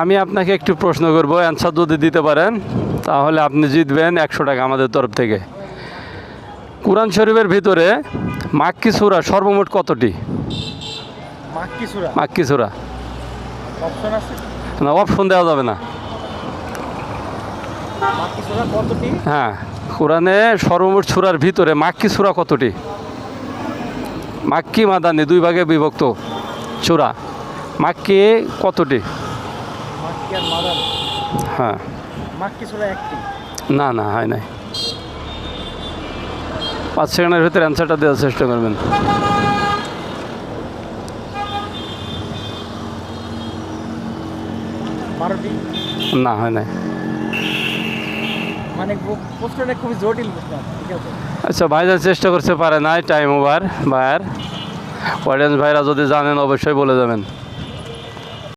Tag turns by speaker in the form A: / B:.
A: আমি আপনাকে একটু প্রশ্ন করব অ্যান্সার যদি দিতে পারেন তাহলে আপনি জিতবেন একশো টাকা আমাদের তরফ থেকে। কোরআন শরীফের ভিতরে মাক্কি সুরা সর্বমোট কতটি?
B: মাক্কি সুরা?
A: না অপশন দেওয়া যাবে না। হ্যাঁ কোরআনে সর্বমোট সুরার ভিতরে মাক্কি সুরা কতটি? মাক্কি মাদানি দুই ভাগে বিভক্ত সুরা। মাক্কি কতটি? হ্যাঁ। না না হয় নাই। পাঁচ সেকেন্ডের ভিতরে অ্যান্সারটা দেওয়ার চেষ্টা করবেন। না হয় নাই।
B: মানে
A: আচ্ছা ভাইজান চেষ্টা করতে পারে নাই টাইম ওভার ভাইয়ার অডিয়েন্স ভাইরা যদি জানেন অবশ্যই বলে যাবেন